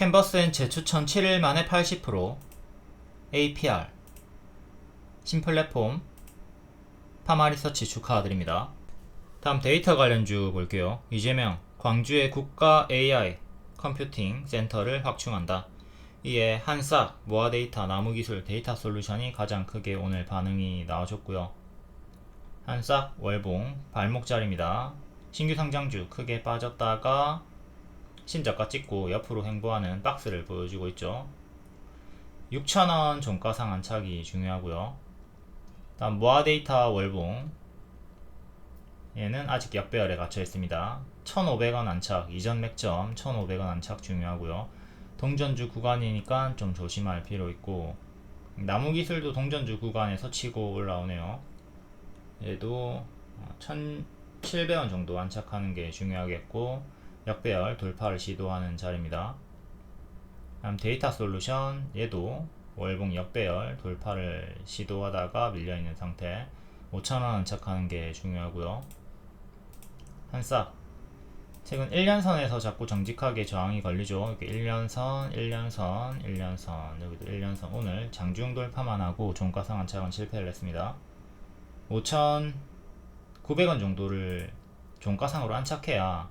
캔버스엔 재추천 7일 만에 80% APR 신플랫폼 파마리서치 축하드립니다. 다음 데이터 관련주 볼게요. 이재명 광주의 국가 AI 컴퓨팅 센터를 확충한다. 이에 한싹 모아데이터 나무기술 데이터 솔루션이 가장 크게 오늘 반응이 나와줬고요. 한싹 월봉 발목자리입니다. 신규 상장주 크게 빠졌다가 신저가 찍고 옆으로 횡보하는 박스를 보여주고 있죠. 6,000원 종가상 안착이 중요하고요. 다음 모아데이터 월봉 얘는 아직 역배열에 갇혀 있습니다. 1,500원 안착, 이전 맥점 1,500원 안착 중요하고요. 동전주 구간이니까 좀 조심할 필요 있고 나무 기술도 동전주 구간에서 치고 올라오네요. 얘도 1,700원 정도 안착하는 게 중요하겠고 역배열 돌파를 시도하는 자리입니다. 다음 데이터 솔루션 얘도 월봉 역배열 돌파를 시도하다가 밀려있는 상태 5,000원 안착하는 게 중요하고요. 한싹 최근 1년선에서 자꾸 정직하게 저항이 걸리죠. 이렇게 1년선, 1년선, 1년선 여기도 1년선 오늘 장중 돌파만 하고 종가상 안착은 실패를 했습니다. 5,900원 정도를 종가상으로 안착해야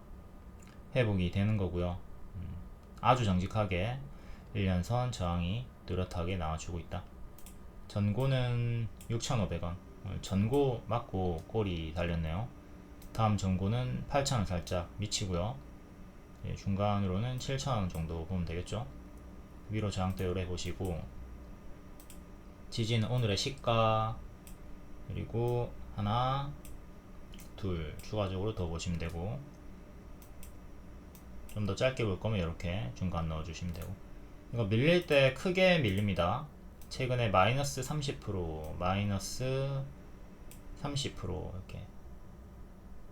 회복이 되는 거고요. 음, 아주 정직하게 1년선 저항이 뚜렷하게 나와주고 있다. 전고는 6,500원. 전고 맞고 꼬리 달렸네요. 다음 전고는 8,000원 살짝 미치고요. 예, 중간으로는 7,000원 정도 보면 되겠죠. 위로 저항대로 해보시고 지지는 오늘의 시가 그리고 하나 둘 추가적으로 더 보시면 되고 좀 더 짧게 볼 거면 이렇게 중간 넣어주시면 되고. 이거 밀릴 때 크게 밀립니다. 최근에 마이너스 30% 마이너스 30% 이렇게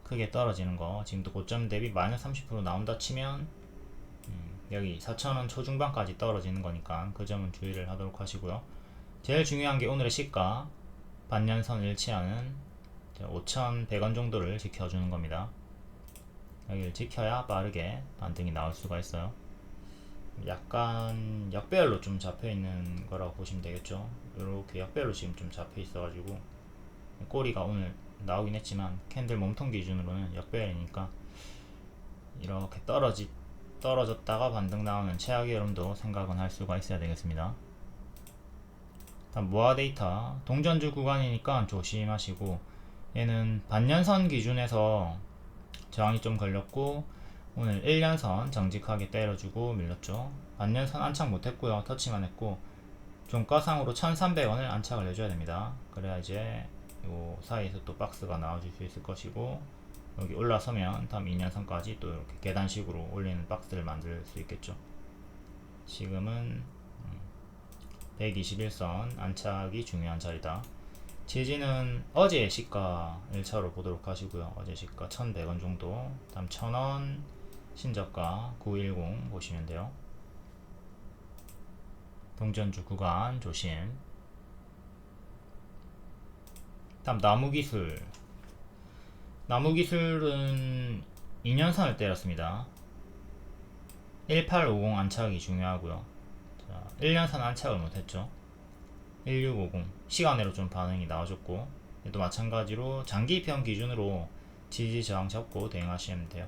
크게 떨어지는 거. 지금도 고점 대비 마이너스 30% 나온다 치면 음, 여기 4,000원 초중반까지 떨어지는 거니까 그 점은 주의를 하도록 하시고요. 제일 중요한 게 오늘의 시가. 반년선 일치하는 5,100원 정도를 지켜주는 겁니다 여기를 지켜야 빠르게 반등이 나올 수가 있어요. 약간 역배열로 좀 잡혀 있는 거라고 보시면 되겠죠. 이렇게 역배열로 지금 좀 잡혀 있어가지고 꼬리가 오늘 나오긴 했지만 캔들 몸통 기준으로는 역배열이니까 이렇게 떨어지 떨어졌다가 반등 나오는 최악의 흐름도 생각은 할 수가 있어야 되겠습니다. 다음 모아 데이터 동전주 구간이니까 조심하시고 얘는 반년선 기준에서 저항이 좀 걸렸고 오늘 1년선 정직하게 때려주고 밀렸죠. 반년선 안착 못했고요. 터치만 했고 종가상으로 1300원을 안착을 해줘야 됩니다. 그래야 이제 요 사이에서 또 박스가 나와줄 수 있을 것이고 여기 올라서면 다음 2년선까지 또 이렇게 계단식으로 올리는 박스를 만들 수 있겠죠. 지금은 121선 안착이 중요한 자리다. 지지는 어제의 시가 1차로 보도록 하시고요. 어제 시가 1100원 정도, 다음 1000원 신저가 910 보시면 돼요. 동전주 구간 조심. 다음 나무기술. 나무기술은 2년선을 때렸습니다. 1850 안착이 중요하고요. 자, 1년선 안착을 못했죠. 1650 시간으로 좀 반응이 나와줬고 또 마찬가지로 장기평 기준으로 지지 저항 잡고 대응하시면 돼요.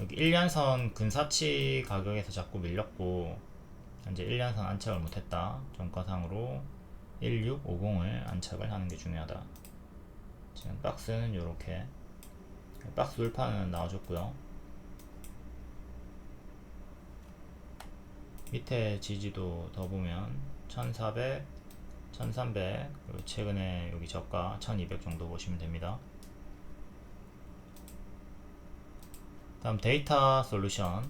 여기 1년선 근사치 가격에서 자꾸 밀렸고 현재 1년선 안착을 못했다. 종가상으로 1650을 안착을 하는 게 중요하다. 지금 박스는 이렇게 박스 돌파는 나와줬고요. 밑에 지지도 더 보면 1400 1300 그리고 최근에 여기 저가 1200 정도 보시면 됩니다. 다음 데이터 솔루션.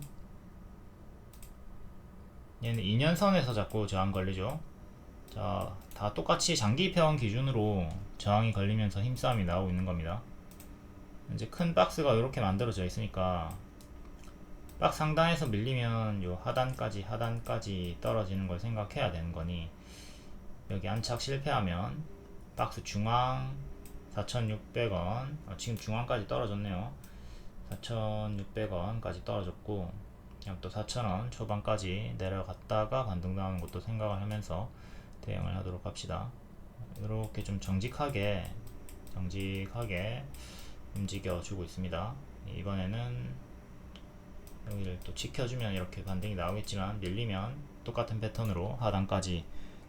얘는 2년선에서 자꾸 저항 걸리죠. 자, 다 똑같이 장기 평 기준으로 저항이 걸리면서 힘싸움이 나오고 있는 겁니다. 이제 큰 박스가 이렇게 만들어져 있으니까 박 상단에서 밀리면 요 하단까지 하단까지 떨어지는 걸 생각해야 되는 거니 여기 안착 실패하면 박스 중앙 4,600원 어, 지금 중앙까지 떨어졌네요 4,600원까지 떨어졌고 또 4,000원 초반까지 내려갔다가 반등 나오는 것도 생각을 하면서 대응을 하도록 합시다. 이렇게 좀 정직하게 정직하게 움직여 주고 있습니다. 이번에는 여기를 또 지켜주면 이렇게 반등이 나오겠지만 밀리면 똑같은 패턴으로 하단까지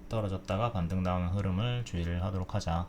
떨어졌다가 반등 나오는 흐름을 주의를 하도록 하자.